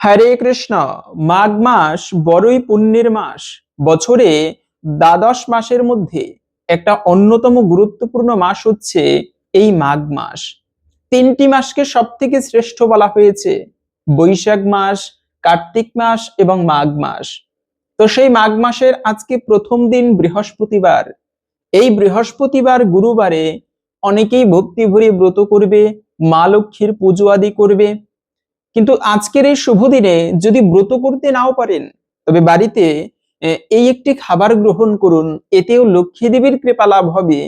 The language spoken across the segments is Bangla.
হরে কৃষ্ণ, মাঘ মাস বড়ই পুণ্যের মাস। বছরে দ্বাদশ মাসের মধ্যে একটা অন্যতম গুরুত্বপূর্ণ মাস হচ্ছে এই মাঘ মাস। তিনটি মাসকে সব থেকে শ্রেষ্ঠ বলা হয়েছে, বৈশাখ মাস, কার্তিক মাস এবং মাঘ মাস। তো সেই মাঘ মাসের আজকে প্রথম দিন বৃহস্পতিবার। এই বৃহস্পতিবার গুরুবারে অনেকেই ভক্তি ভরে ব্রত করবে, মা লক্ষ্মীর পুজো আদি করবে কিন্তু আজকের এই শুভ দিনে যদি ব্রত করতে নাও পারেন, তবে বাড়িতে এই একটি খাবার গ্রহণ করুন। এতেও লক্ষ্মী দেবীর কৃপা লাভ হবে,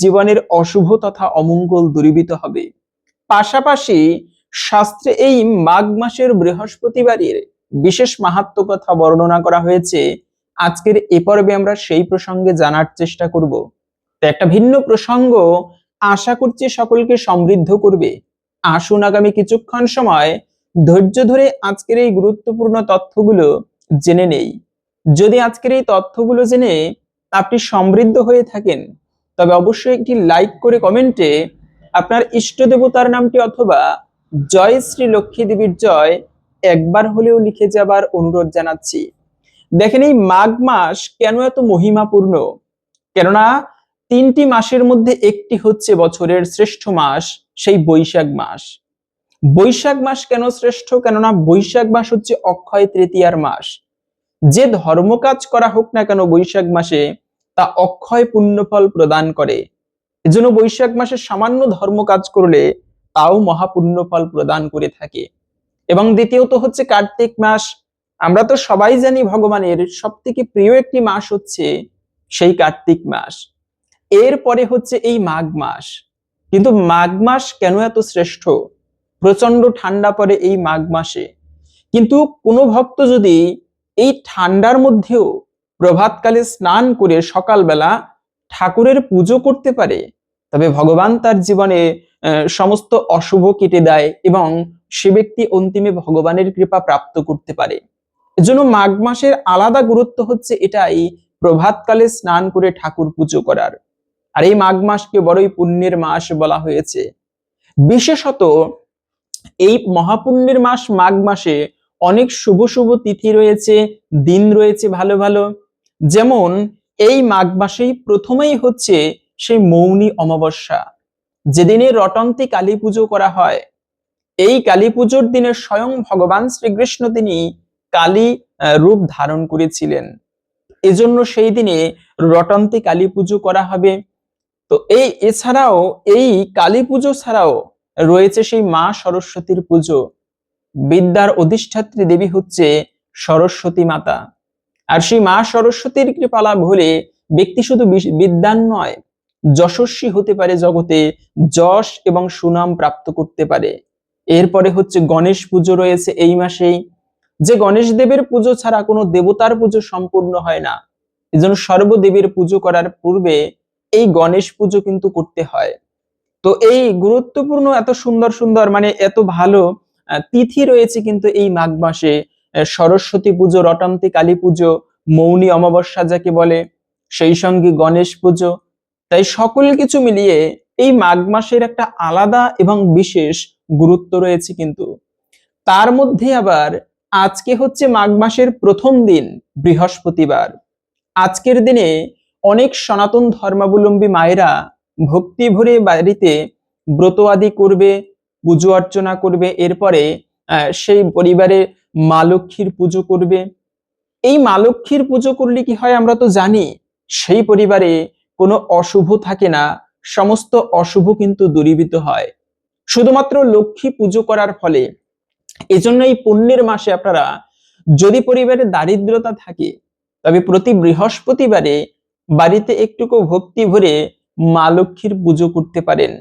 জীবনের অশুভ তথা অমঙ্গল দূরীভূত হবে। পাশাপাশি শাস্ত্রে এই মাঘ মাসের বৃহস্পতিবারের বিশেষ মাহাত্ম কথা বর্ণনা করা হয়েছে। আজকের এ পর্বে আমরা সেই প্রসঙ্গে জানার চেষ্টা করব। তো একটা ভিন্ন প্রসঙ্গ আশা করছি সকলকে সমৃদ্ধ করবে। আসুন আগামী কিছুক্ষণ সময় ধৈর্য ধরে আজকের এই গুরুত্বপূর্ণ তথ্যগুলো জেনে নেই। যদি আজকের এই তথ্যগুলো জেনে আপনি সমৃদ্ধ হয়ে থাকেন, তবে অবশ্যই একটি লাইক করে কমেন্টে আপনার ইষ্ট দেবতার নামটি অথবা জয় শ্রী লক্ষ্মী দেবীর জয় একবার হলেও লিখে যাবার অনুরোধ জানাচ্ছি। দেখেন এই মাঘ মাস কেন এত মহিমাপূর্ণ? কেননা তিনটি মাসের মধ্যে একটি হচ্ছে বছরের শ্রেষ্ঠ মাস, সেই বৈশাখ মাস। বৈশাখ মাস কেন শ্রেষ্ঠ? কেননা বৈশাখ মাস হচ্ছে অক্ষয় তৃতীয়ার মাস। যে ধর্ম কাজ করা হোক না কেন বৈশাখ মাসে, তা অক্ষয় পুণ্যফল প্রদান করে। এজন্য বৈশাখ মাসে সামান্য ধর্ম কাজ করলে, তাও মহাপুণ্যফল প্রদান করে থাকে। এবং দ্বিতীয়ত হচ্ছে কার্তিক মাস। আমরা তো সবাই জানি ভগবানের সব থেকে প্রিয় একটি মাস হচ্ছে সেই কার্তিক মাস। এরপরে হচ্ছে এই মাঘ মাস। কিন্তু মাঘ মাস কেন এত শ্রেষ্ঠ? প্রচণ্ড ঠান্ডা পড়ে এই মাঘ মাসে। কিন্তু কোনো ভক্ত যদি এই ঠান্ডার মধ্যেও প্রভাতকালে স্নান করে সকালবেলা ঠাকুরের পুজো করতে পারে, তবে ভগবান তার জীবনে সমস্ত অশুভ কেটে দেয় এবং সে ব্যক্তি অন্তিমে ভগবানের কৃপা প্রাপ্ত করতে পারে। এজন্য মাঘ মাসের আলাদা গুরুত্ব হচ্ছে এটাই, প্রভাতকালে স্নান করে ঠাকুর পুজো করার। আর এই মাঘ মাসকে বড়ই পুণ্যের মাস বলা হয়েছে। বিশেষত এই মহাপুণ্যের মাস মাঘ মাসে অনেক শুভ শুভ তিথি রয়েছে, দিন রয়েছে ভালো ভালো। যেমন এই মাঘ মাসেই প্রথমেই হচ্ছে সেই মৌনী অমাবস্যা। যেদিনে রটন্তি কালী পুজো করা হয়। এই কালী পুজোর দিনে স্বয়ং ভগবান শ্রীকৃষ্ণ তিনি কালী রূপ ধারণ করেছিলেন। এজন্য সেই দিনে রটন্তি কালী পুজো করা হবে। তো এই, এছাড়াও এই কালী পুজো ছাড়াও রয়েছে সেই মা সরস্বতীর পুজো। বিদ্যার অধিষ্ঠাত্রী দেবী হচ্ছে সরস্বতী মাতা। আর সেই মা সরস্বতীর কৃপালাভ হলে ব্যক্তি শুধু বিদ্যান নয়, যশস্বী হতে পারে জগতে, যশ এবং সুনাম প্রাপ্ত করতে পারে। এরপরে হচ্ছে গণেশ পুজো রয়েছে এই মাসেই। যে গণেশ দেবের পুজো ছাড়া কোনো দেবতার পুজো সম্পূর্ণ হয় না। এজন্য সর্বদেবীর পুজো করার পূর্বে এই গণেশ পুজো কিন্তু করতে হয়। তো এই গুরুত্বপূর্ণ, এত সুন্দর সুন্দর মানে এত ভালো তিথি রয়েছে কিন্তু এই মাঘ মাসে। সরস্বতী পুজো, রটান্তি, কালী পুজো, মৌনী অমাবস্যা যাকে বলে, সেই সঙ্গে গণেশ পুজো। তাই সকল কিছু মিলিয়ে এই মাঘ মাসের একটা আলাদা এবং বিশেষ গুরুত্ব রয়েছে কিন্তু। তার মধ্যে আবার আজকে হচ্ছে মাঘ মাসের প্রথম দিন, বৃহস্পতিবার। আজকের দিনে অনেক সনাতন ধর্মাবলম্বী মায়েরা ভক্তি ভরে বাড়িতে ব্রত আদি করবে, পুজো অর্চনা করবে, এরপরে সেই পরিবারে মা লক্ষ্মীর পুজো করবে। এই মা লক্ষ্মীর পুজো করলে কি হয় আমরা তো জানি, সেই পরিবারে কোনো অশুভ থাকে না, সমস্ত অশুভ কিন্তু দূরীভূত হয়। শুধুমাত্র লক্ষ্মী পুজো করার ফলে এজন্য এই পুণ্যের মাসে আপনারা যদি পরিবারে দারিদ্রতা থাকে, তবে প্রতি বৃহস্পতিবারে বাড়িতে একটুকু ভক্তি ভরে মা লক্ষ্মীর পুজো করতে পারেন।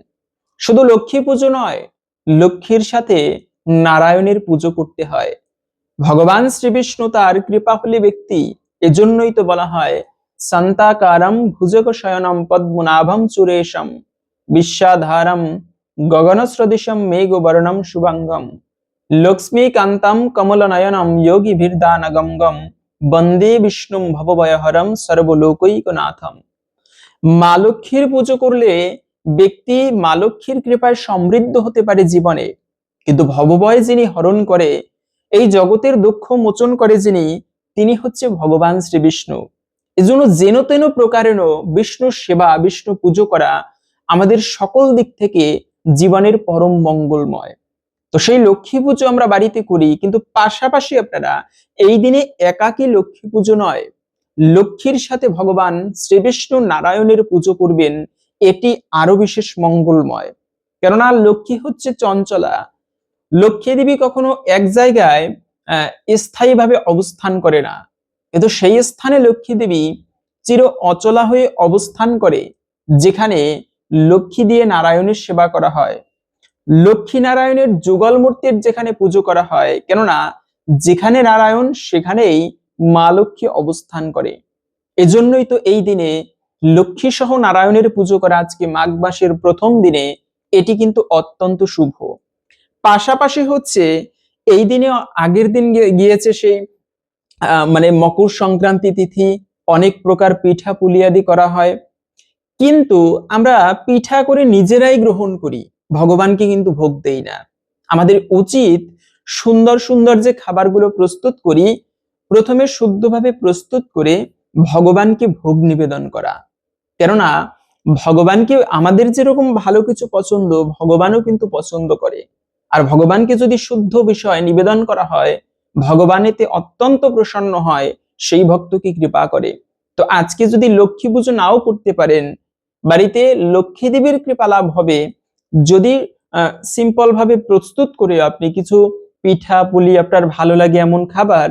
শুধু লক্ষ্মী পুজো নয়, লক্ষ্মীর সাথে নারায়ণের পুজো করতে হয়। ভগবান শ্রীবিষ্ণু তার কৃপা হলে ব্যক্তি, এজন্যই তো বলা হয়, সন্তাকারম ভুজক শয়নম পদ্মনাভম সুরেশম বিশ্বাধারম গগনসদৃশম মেঘবর্ণম শুভাঙ্গম লক্ষ্মীকান্তম কমলনয়নম যোগী ভির্দানগম বন্দে বিষ্ণুম ভবভয়হরম সর্বলোকৈকনাথম। মা লক্ষ্মীর পুজো করলে ব্যক্তি মা লক্ষ্মীর কৃপায় সমৃদ্ধ হতে পারে জীবনে। কিন্তু ভবভয় যিনি হরণ করে, এই জগতের দুঃখ মোচন করে যিনি, তিনি হচ্ছে ভগবান শ্রী বিষ্ণু এজন্য যেন তেন প্রকারেণ বিষ্ণুর সেবা, বিষ্ণু পুজো করা আমাদের সকল দিক থেকে জীবনের পরম মঙ্গলময়। তো সেই লক্ষ্মী পুজো আমরা বাড়িতে করি, কিন্তু পাশাপাশি আপনারা এই দিনে একাকী লক্ষ্মী পুজো নয় লক্ষ্মীর সাথে ভগবান শ্রীবিষ্ণু নারায়ণের পুজো করবেন, এটি আরও বিশেষ মঙ্গলময়। কেননা লক্ষ্মী হচ্ছে চঞ্চলা। লক্ষ্মী দেবী কখনো এক জায়গায় স্থায়ীভাবে অবস্থান করে না। কিন্তু সেই স্থানে লক্ষ্মী দেবী চির অচলা হয়ে অবস্থান করে, যেখানে লক্ষ্মী দিয়ে নারায়ণের সেবা করা হয়। লক্ষ্মী নারায়ণের যুগল মূর্তির যেখানে পুজো করা হয়, কেননা যেখানে নারায়ণ, সেখানেই মা লক্ষ্মী অবস্থান করে। এজন্যই তো এই দিনে লক্ষ্মী সহ নারায়ণের পুজো করা আজকে মাঘ মাসের প্রথম দিনে, এটি কিন্তু অত্যন্ত শুভ। পাশাপাশি হচ্ছে, এই দিনে আগের দিন গিয়েছে সেই মানে মকর সংক্রান্তি তিথি, অনেক প্রকার পিঠা পুলিয়াদি করা হয়। কিন্তু আমরা পিঠা করে নিজেরাই গ্রহণ করি, ভগবানকে কিন্তু ভোগ দেই না। আমাদের উচিত সুন্দর সুন্দর যে খাবারগুলো প্রস্তুত করি প্রথমে শুদ্ধভাবে প্রস্তুত করে ভগবানকে ভোগ নিবেদন করা। কেননা, ভগবানকে আমাদের যেরকম ভালো কিছু পছন্দ, ভগবানও কিন্তু পছন্দ করে। আর ভগবানকে যদি শুদ্ধ বিষয় নিবেদন করা হয়, ভগবান এতে অত্যন্ত প্রসন্ন হয়, সেই ভক্তকে কৃপা করে। তো আজকে যদি লক্ষ্মী পুজো নাও করতে পারেন, বাড়িতে লক্ষ্মী দেবীর কৃপা লাভ হবে। যদি সিম্পল ভাবে প্রস্তুত করে আপনি কিছু পিঠা পুলি আপনার ভালো লাগে এমন খাবার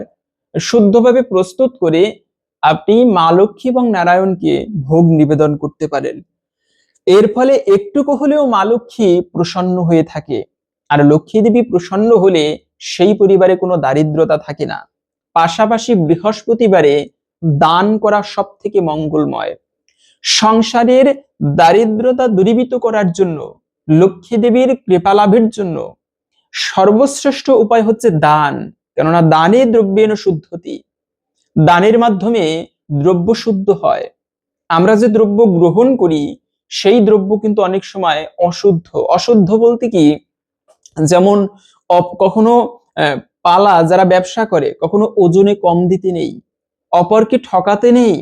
শুদ্ধভাবে প্রস্তুত করে আপনি মা লক্ষ্মী এবং নারায়ণকে ভোগ নিবেদন করতে পারেন। এর ফলে একটুকু হলেও মা লক্ষ্মী প্রসন্ন হয়ে থাকে। আর লক্ষ্মী দেবী প্রসন্ন হলে সেই পরিবারে কোনো দারিদ্রতা থাকে না। পাশাপাশি বৃহস্পতিবারে দান করা সব থেকে মঙ্গলময়। সংসারের দারিদ্রতা দূরীভূত করার জন্য, লক্ষ্মী দেবীর কৃপা লাভের জন্য সর্বশ্রেষ্ঠ উপায় হচ্ছে দান। কেননা দানে দ্রব্যেন শুদ্ধতি। দানের মাধ্যমে দ্রব্য শুদ্ধ হয়। আমরা যে দ্রব্য গ্রহণ করি, সেই দ্রব্য কিন্তু অনেক সময় অশুদ্ধ। অশুদ্ধ বলতে কি? যেমন কখনো পালা যারা ব্যবসা করে, কখনো ওজনে কম দিতে নেই, অপরকে ঠকাতে নেই,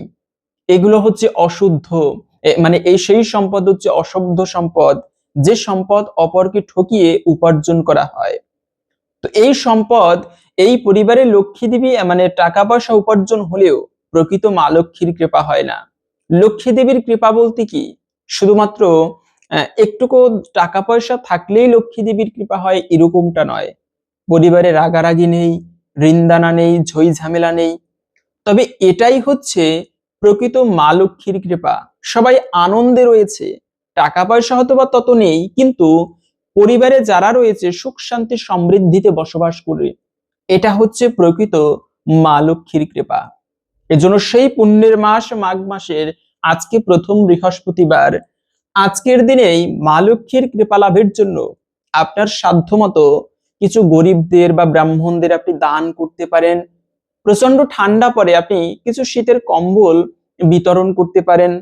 এগুলো হচ্ছে অশুদ্ধ। মানে এই সেই সম্পদ হচ্ছে অশুদ্ধ সম্পদ। যে সম্পদ অপরকে ঠকিয়ে উপার্জন করা হয়। তো এই সম্পদ এই পরিবারে লক্ষ্মী দেবী মানে টাকা পয়সা উপার্জন হলেও প্রকৃত মা লক্ষ্মীর কৃপা হয় না। লক্ষ্মী দেবীর কৃপা বলতে কি? শুধুমাত্র একটুকু টাকা পয়সা থাকলেই লক্ষ্মী দেবীর কৃপা হয় এরকমটা নয়। পরিবারে রাগারাগি নেই, ঋণদানা নেই, ঝই ঝামেলা নেই। তবে এটাই হচ্ছে প্রকৃত মা লক্ষ্মীর কৃপা। সবাই আনন্দে রয়েছে টাকা পয়সা হয়তো বা তত নেই, কিন্তু পরিবারে যারা রয়েছে, সুখ শান্তি সমৃদ্ধিতে বসবাস করে এটা হচ্ছে প্রকৃত মা লক্ষ্মীর কৃপা। এজন্য সেই পুণ্যের মাস মাঘ মাসের আজকে প্রথম বৃহস্পতিবার, আজকের দিনেই মা লক্ষ্মীর কৃপা লাভের জন্য আপনার সাধ্যমতো কিছু গরিবদের বা ব্রাহ্মণদের আপনি দান করতে পারেন। প্রচণ্ড ঠান্ডা পরে আপনি কিছু শীতের কম্বল বিতরণ করতে পারেন।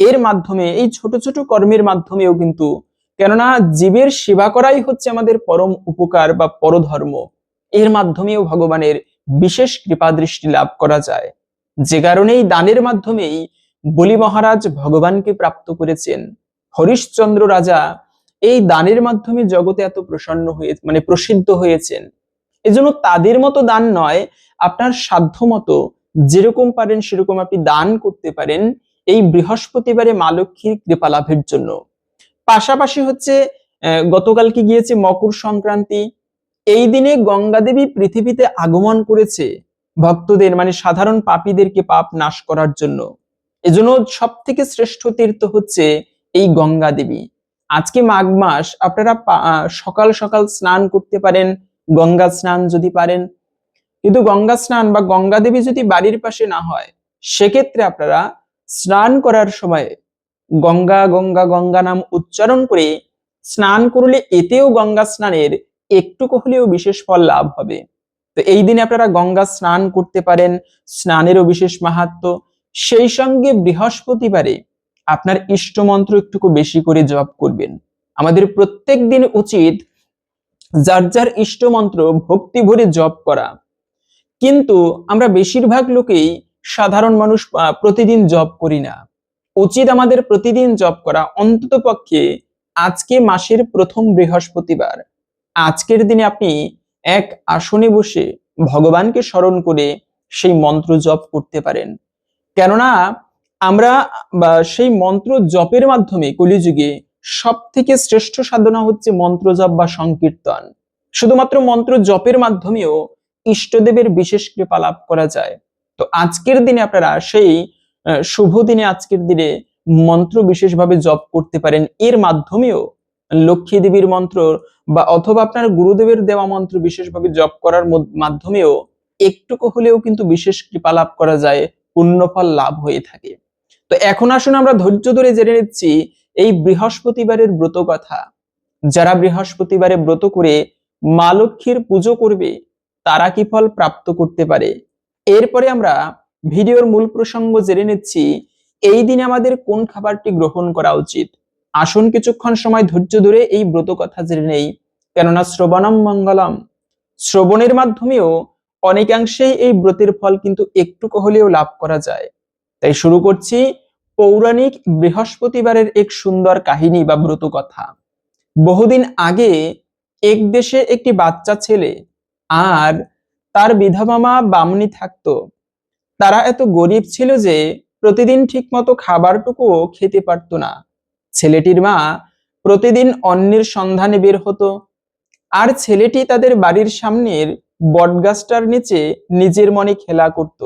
এর মাধ্যমে, এই ছোট ছোট কর্মের মাধ্যমেও কিন্তু কেননা জীবের সেবা করাই হচ্ছে আমাদের পরম উপকার বা পরধর্ম। এর মাধ্যমেও ভগবানের বিশেষ কৃপা দৃষ্টি লাভ করা যায়। যে কারণেই দানের মাধ্যমেই বলি মহারাজ ভগবানকে প্রাপ্ত করেছেন। হরিশ্চন্দ্র রাজা এই দানের মাধ্যমে জগতে এত প্রসন্ন হয়ে মানে প্রসিদ্ধ হয়েছেন। এজন্য তাদের মতো দান নয়, আপনার সাধ্য মতো যেরকম পারেন সেরকম আপনি দান করতে পারেন এই বৃহস্পতিবারে মা লক্ষ্মীর কৃপা লাভের জন্য। পাশাপাশি হচ্ছে গতকালকে গিয়েছে মকর সংক্রান্তি। এই দিনে গঙ্গা দেবী পৃথিবীতে আগমন করেছে ভক্তদের মানে সাধারণ পাপীদেরকে পাপ নাশ করার জন্য। এজন্য সব থেকে শ্রেষ্ঠ তীর্থ হচ্ছে এই গঙ্গা দেবী আজকে মাঘ মাস, আপনারা সকাল সকাল স্নান করতে পারেন, গঙ্গা স্নান যদি পারেন। কিন্তু গঙ্গা স্নান বা গঙ্গা দেবী যদি বাড়ির পাশে না হয়, সেক্ষেত্রে আপনারা স্নান করার সময় গঙ্গা গঙ্গা গঙ্গা নাম উচ্চারণ করে স্নান করলে এতেও গঙ্গা স্নানের একটুকু হলেও বিশেষ ফল লাভ হবে। তো এই দিনে আপনারা গঙ্গা স্নান করতে পারেন, স্নানেরও বিশেষ মাহাত্ম্য সেই সঙ্গে বৃহস্পতিবারে আপনার ইষ্ট মন্ত্র একটুকু বেশি করে জপ করবেন। আমাদের প্রত্যেক দিন উচিত যার যার ইষ্ট মন্ত্র ভক্তি ভরে জপ করা। কিন্তু আমরা বেশিরভাগ লোকেই সাধারণ মানুষ প্রতিদিন জপ করি না। উচিত আমাদের প্রতিদিন জপ করা। অন্তত পক্ষে আজকে মাসের প্রথম বৃহস্পতিবার। আজকের দিনে আপনি এক আসনে বসে ভগবানকে স্মরণ করে সেই মন্ত্র জপ করতে পারেন। কেননা আমরা সেই মন্ত্র জপের মাধ্যমে কলিযুগে সব থেকে শ্রেষ্ঠ সাধনা হচ্ছে মন্ত্র জপ বা সংকীর্তন। শুধুমাত্র মন্ত্র জপের মাধ্যমেও ইষ্টদেবের বিশেষ কৃপা লাভ করা যায়। তো আজকের দিনে আপনারা সেই শুভ দিনে আজকের দিনে মন্ত্র বিশেষভাবে জপ করতে পারেন। এর মাধ্যমেও লক্ষ্মী দেবীর মন্ত্র বা অথবা আপনার গুরুদেবের দেওয়া মন্ত্র বিশেষভাবে জপ করার মাধ্যমেও একটুকু হলেও কিন্তু বিশেষ কৃপা লাভ করা যায়, পুণ্যফল লাভ হয়ে থাকে। তো এখন আসুন আমরা ধৈর্য ধরে জেনে নিচ্ছি এই বৃহস্পতিবারের ব্রত কথা। যারা বৃহস্পতিবারে ব্রত করে মা লক্ষ্মীর পুজো করবে, তারা কি ফল প্রাপ্ত করতে পারে? এরপরে আমরা ভিডিওর মূল প্রসঙ্গ জেনে নিচ্ছি, এই দিনে আমাদের কোন খাবারটি গ্রহণ করা উচিত? আসুন কিছুক্ষণ সময় ধৈর্য ধরে এই ব্রত কথা জেনে নেই। কেননা শ্রবণম মঙ্গলম। শ্রবণের মাধ্যমেও অনেকাংশেই এই ব্রতের ফল কিন্তু একটুকু হলেও লাভ করা যায়। তাই শুরু করছি পৌরাণিক বৃহস্পতিবারের এক সুন্দর কাহিনী বা ব্রত কথা। বহুদিন আগে এক দেশে একটি বাচ্চা ছেলে আর তার বিধবা মা বামনি থাকতো। তারা এত গরিব ছিল যে প্রতিদিন ঠিকমতো খাবারটুকুও খেতে পারতো না। ছেলেটির মা প্রতিদিন অন্যের সন্ধানে বের হতো। আর ছেলেটি তাদের বাড়ির সামনের বটগাছটার নিচে নিজের মনে খেলা করত।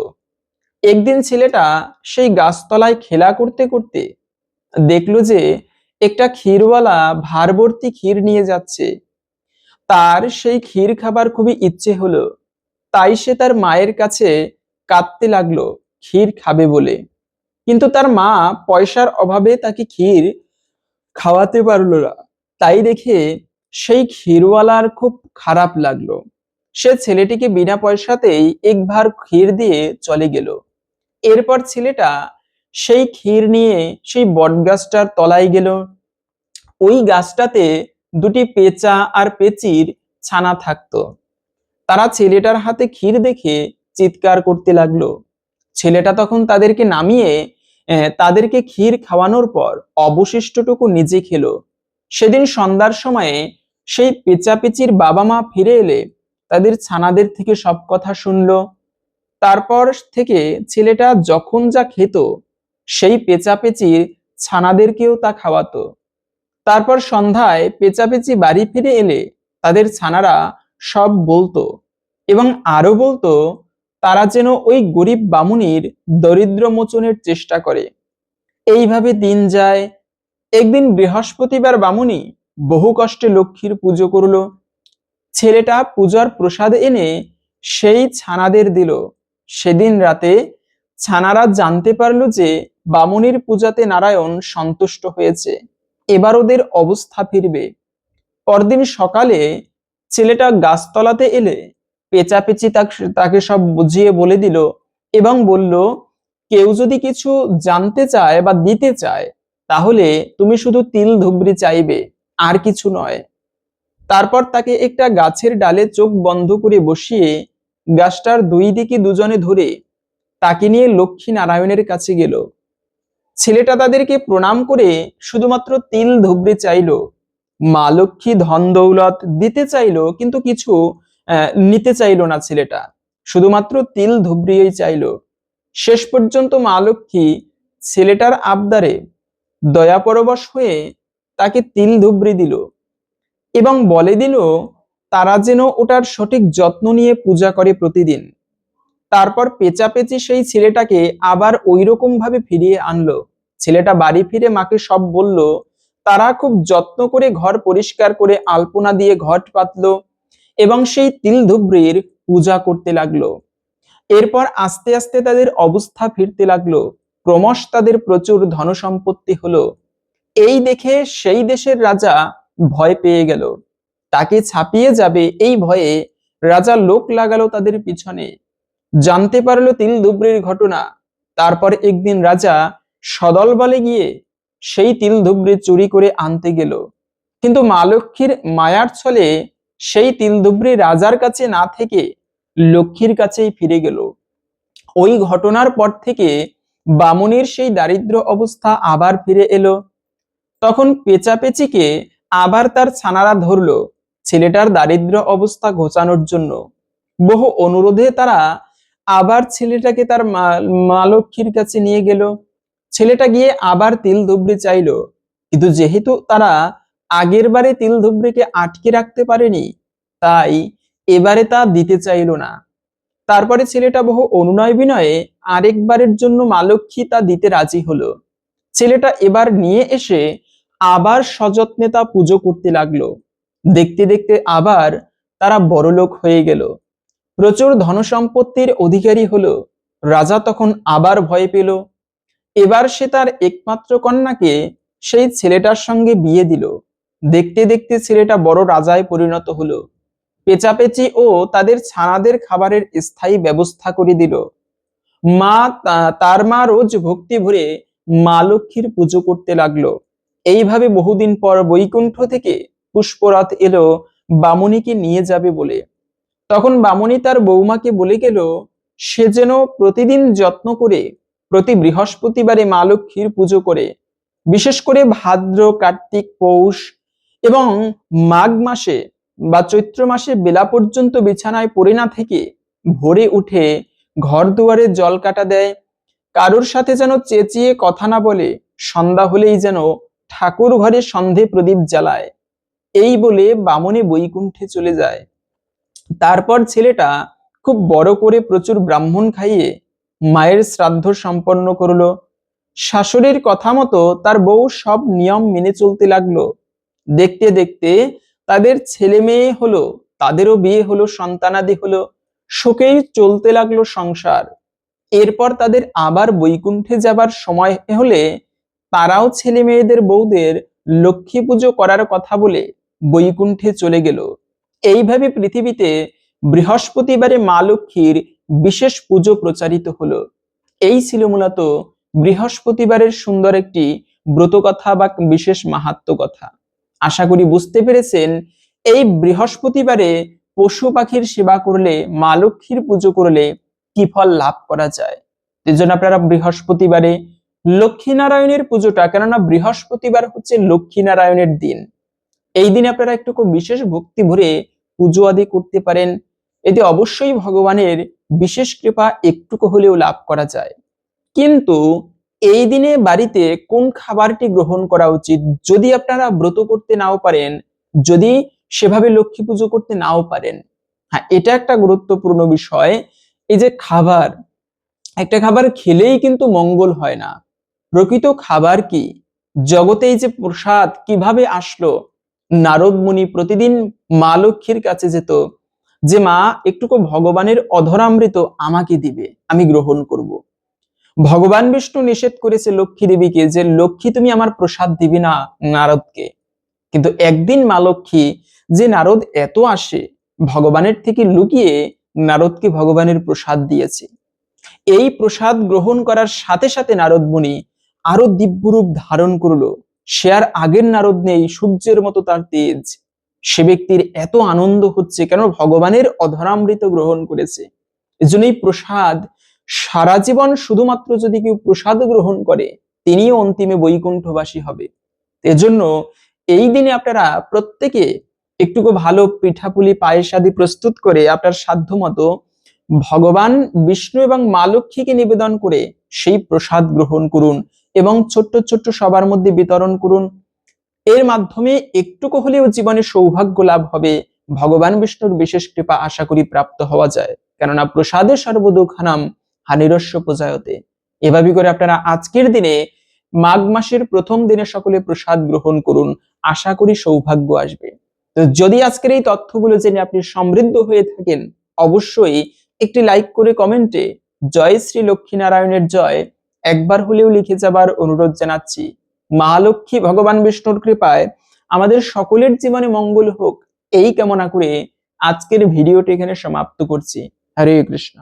একদিন ছেলেটা সেই গাছতলায় খেলা করতে করতে দেখল যে একটা ক্ষীরওয়ালা ভারভর্তি ক্ষীর নিয়ে যাচ্ছে। তার সেই ক্ষীর খাবার খুবই ইচ্ছে হলো। তাই সে তার মায়ের কাছে কাঁদতে লাগল, ক্ষীর খাবে বলে। কিন্তু তার মা পয়সার অভাবে তাকে ক্ষীর খাওয়াতে পারল না। তাই দেখে সেই ক্ষীরওয়ালার খুব খারাপ লাগল। সে ছেলেটিকে বিনা পয়সাতেই এক ভার ক্ষীর দিয়ে চলে গেল। এরপর ছেলেটা সেই ক্ষীর নিয়ে সেই বটগাছটার তলায় গেল। ওই গাছটাতে দুটি পেঁচা আর পেঁচির ছানা থাকতো। তারা ছেলেটার হাতে ক্ষীর দেখে চিৎকার করতে লাগল। ছেলেটা তখন তাদেরকে নামিয়ে তাদেরকে ক্ষীর খাওয়ানোর পর অবশিষ্টটুকু নিজে খেলো। সেদিন সন্ধ্যার সময়ে সেই পেঁচাপেচির বাবা মা ফিরে এলে তাদের ছানাদের থেকে সব কথা শুনলো। তারপর থেকে ছেলেটা যখন যা খেত, সেই পেঁচাপেচির ছানাদেরকেও তা খাওয়াতো। তারপর সন্ধ্যায় পেঁচাপেচি বাড়ি ফিরে এলে তাদের ছানারা সব বলতো এবং আরও বলতো তারা যেন ওই গরিব বামুনির দরিদ্র মোচনের চেষ্টা করে। এইভাবে দিন যায়। একদিন বৃহস্পতিবার বামুনি বহু কষ্টে লক্ষ্মীর পুজো করল। ছেলেটা পূজার প্রসাদ এনে সেই ছানাদের দিল। সেদিন রাতে ছানারা জানতে পারল যে বামুনির পূজাতে নারায়ণ সন্তুষ্ট হয়েছে। এবার ওদের অবস্থা ফিরবে। পরদিন সকালে ছেলেটা গাছতলাতে এলে পেঁচাপেচি তাক- সব বুঝিয়ে বলে দিল এবং বলল, কেউ যদি কিছু জানতে চায় বা দিতে চায়, তাহলে তুমি শুধু তিল ধুবড়ি চাইবে, আর কিছু নয়। তারপর তাকে একটা গাছের ডালে চোখ বন্ধ করে বসিয়ে গাছটার দুই দিকে দুজনে ধরে তাকে নিয়ে লক্ষ্মী নারায়ণের কাছে গেল। ছেলেটা তাদেরকে প্রণাম করে শুধুমাত্র তিল ধুবড়ি চাইলো। মা লক্ষ্মী ধন দৌলত দিতে চাইলো, কিন্তু কিছু নিতে চাইলো না ছেলেটা। শুধুমাত্র তিল ধুবড়িয়েই চাইলো। শেষ পর্যন্ত মা লক্ষ্মী ছেলেটার আবদারে দয়াপরবশ হয়ে তাকে তিল ধুবড়ি দিল এবং বলে দিল, তারা যেন ওটার সঠিক যত্ন নিয়ে পূজা করে প্রতিদিন। তারপর পেঁচাপেচি সেই ছেলেটাকে আবার ওই রকম ভাবে ফিরিয়ে আনলো। ছেলেটা বাড়ি ফিরে মাকে সব বলল, তারা খুব যত্ন করে ঘর পরিষ্কার করে আলপনা দিয়ে ঘট পাতলো এবং সেই তিল ধুবড়ির পূজা করতে লাগল। এরপর আস্তে আস্তে তাদের অবস্থা ফিরতে লাগল। ক্রমশ তাদের প্রচুর ধন সম্পত্তি হলো। এই দেখে সেই দেশের রাজা ভয় পেয়ে গেল। তাকে ছাপিয়ে যাবে এই ভয়ে রাজা লোক লাগালো তাদের পিছনে। জানতে পারল তিল ধুবড়ির ঘটনা। তারপর একদিন রাজা সদল বলে গিয়ে সেই তিল ধুবড়ি চুরি করে আনতে গেল। কিন্তু মা লক্ষ্মীর মায়ার ছলে সেই তিলদুবরি রাজার কাছে না থেকে লক্ষ্মীর কাছেই ফিরে গেল। ওই ঘটনার পর থেকে বামুনির সেই দারিদ্র অবস্থা আবার ফিরে এলো। তখন পেঁচাপেচিকে আবার তার ছানারা ধরলো ছেলেটার দারিদ্র অবস্থা ঘোচানোর জন্য। বহু অনুরোধে তারা আবার ছেলেটাকে তার মা- লক্ষ্মীর কাছে নিয়ে গেল। ছেলেটা গিয়ে আবার তিল ধুবড়ি চাইলো। কিন্তু যেহেতু তারা আগের বারে তিল ধুবড়িকে আটকে রাখতে পারেনি, তাই এবারে তা দিতে চাইলো না। তারপরে ছেলেটা বহু অনুনয় বিনয়ে আরেকবারের জন্য মা লক্ষ্মী তা দিতে রাজি হলো। ছেলেটা এবার নিয়ে এসে আবার সযত্নে তা পুজো করতে লাগল। দেখতে দেখতে আবার তারা বড়লোক হয়ে গেল। প্রচুর ধনসম্পত্তির অধিকারী হলো। রাজা তখন আবার ভয় পেল। এবার সে তার একমাত্র কন্যাকে সেই ছেলেটার সঙ্গে বিয়ে দিল। দেখতে দেখতে ছেলেটা বড় রাজায় পরিণত হলো। পেঁচাপেচি ও তাদের ছানাদের খাবারের স্থায়ী ব্যবস্থা করে দিল। মা তার মা রোজ ভক্তি ভরে মা লক্ষ্মীর পুজো করতে লাগল। এইভাবে বহুদিন পর বৈকুণ্ঠ থেকে পুষ্পরথ এলো বামুনিকে নিয়ে যাবে বলে। তখন বামুনি তার বৌমাকে বলে গেল, সে যেন প্রতিদিন যত্ন করে প্রতি বৃহস্পতিবারে মা লক্ষ্মীর পুজো করে। বিশেষ করে ভাদ্র, কার্তিক, পৌষ এবং মাঘ মাসে বা চৈত্র মাসে বেলা পর্যন্ত বিছানায় পড়ে না থেকে ভোরে উঠে ঘর দুয়ারে জল কাটা দেয়। কারোর সাথে যেন চেঁচিয়ে কথা না বলে সন্ধ্যা হলেই যেন ঠাকুর ঘরে সন্ধে প্রদীপ জ্বালায়। এই বলে বামনে বৈকুণ্ঠে চলে যায়। তারপর ছেলেটা খুব বড় করে প্রচুর ব্রাহ্মণ খাইয়ে মায়ের শ্রাদ্ধ সম্পন্ন করল। শাশুড়ির কথা মতো তার বউ সব নিয়ম মেনে চলতে লাগল। দেখতে দেখতে তাদের ছেলে মেয়ে হলো, তাদেরও বিয়ে হলো, সন্তানাদি হলো সুখেই চলতে লাগল সংসার। এরপর তাদের আবার বৈকুণ্ঠে যাবার সময় হলে তারাও ছেলে মেয়েদের বউদের লক্ষ্মী পুজো করার কথা বলে বৈকুণ্ঠে চলে গেল। এইভাবে পৃথিবীতে বৃহস্পতিবারে মা লক্ষ্মীর বিশেষ পুজো প্রচারিত হলো। এই ছিল মূলত বৃহস্পতিবারের সুন্দর একটি ব্রতকথা বা বিশেষ মাহাত্ম কথা। আশা করি বুঝতে পেরেছেন, এই বৃহস্পতিবারে পশু পাখির সেবা করলে, মা লক্ষ্মীর পুজো করলে কি ফল লাভ করা যায়? এই জন্য আপনারা বৃহস্পতিবারে লক্ষ্মীনারায়ণের পুজোটা, কেননা বৃহস্পতিবার হচ্ছে লক্ষ্মীনারায়ণের দিন। এই দিনে আপনারা একটু খুব বিশেষ ভক্তি ভরে পুজো আদি করতে পারেন। এতে অবশ্যই ভগবানের বিশেষ কৃপা একটুকু হলেও লাভ করা যায়। কিন্তু এই দিনে বাড়িতে কোন খাবারটি গ্রহণ করা উচিত? যদি আপনারা ব্রত করতে নাও পারেন, যদি সেভাবে লক্ষ্মী পুজো করতে নাও পারেন হ্যাঁ এটা একটা গুরুত্বপূর্ণ বিষয়। এই যে খাবার, একটা খাবার খেলেই কিন্তু মঙ্গল হয় না। প্রকৃত খাবার কি? জগতে এই যে প্রসাদ কীভাবে আসলো? নারদ মুনি প্রতিদিন মা লক্ষ্মীর কাছে যেত, যে মা, একটুকু ভগবানের অধরামৃত আমাকে দিবে, আমি গ্রহণ করব। ভগবান বিষ্ণু নিষেধ করেছে লক্ষ্মী দেবীকে যে, লক্ষ্মী, তুমি আমার প্রসাদ দিবি না নারদকে। কিন্তু একদিন মা লক্ষ্মী যে নারদ এত আসে, ভগবানের থেকে লুকিয়ে নারদকে ভগবানের প্রসাদ দিয়েছে। এই প্রসাদ গ্রহণ করার সাথে সাথে নারদ মুনি আরও দিব্যরূপ ধারণ করল। সে আর আগের নারদ নেই, সূর্যের মতো তার তেজ। সে ব্যক্তির এত আনন্দ হচ্ছে কেন? ভগবানের অধরামৃত গ্রহণ করেছে। এজন্যই প্রসাদ সারা জীবন শুধুমাত্র যদি কেউ প্রসাদ গ্রহণ করে, তিনিও অন্তিমে বৈকুণ্ঠবাসী হবে। এজন্য এই দিনে আপনারা প্রত্যেকে একটুকু ভালো পিঠাপুলি, পায়েস প্রস্তুত করে আপনার সাধ্য ভগবান বিষ্ণু এবং মা লক্ষ্মীকে নিবেদন করে সেই প্রসাদ গ্রহণ করুন এবং ছোট্ট ছোট্ট সবার মধ্যে বিতরণ করুন। এর মাধ্যমে একটুকু হলেও জীবনে সৌভাগ্য লাভ হবে। ভগবান বিষ্ণুর বিশেষ কৃপা আশা করি প্রাপ্ত হওয়া যায়। কেননা প্রসাদে সর্বদুঃখানাম হানিরস্য পূজায়তে। এভাবে করে আপনারা আজকের দিনে মাঘ মাসের প্রথম দিনে সকলে প্রসাদ গ্রহণ করুন, আশা করি সৌভাগ্য আসবে। তো যদি আজকের এই তথ্যগুলো জেনে আপনি সমৃদ্ধ হয়ে থাকেন, অবশ্যই একটি লাইক করে কমেন্টে জয় শ্রী লক্ষ্মীনারায়ণের জয় একবার হলেও লিখে যাবার অনুরোধ জানাচ্ছি। মা লক্ষ্মী, ভগবান বিষ্ণুর কৃপায় আমাদের সকলের জীবনে মঙ্গল হোক, এই কামনা করে আজকের ভিডিওটি এখানে সমাপ্ত করছি। হরে কৃষ্ণ।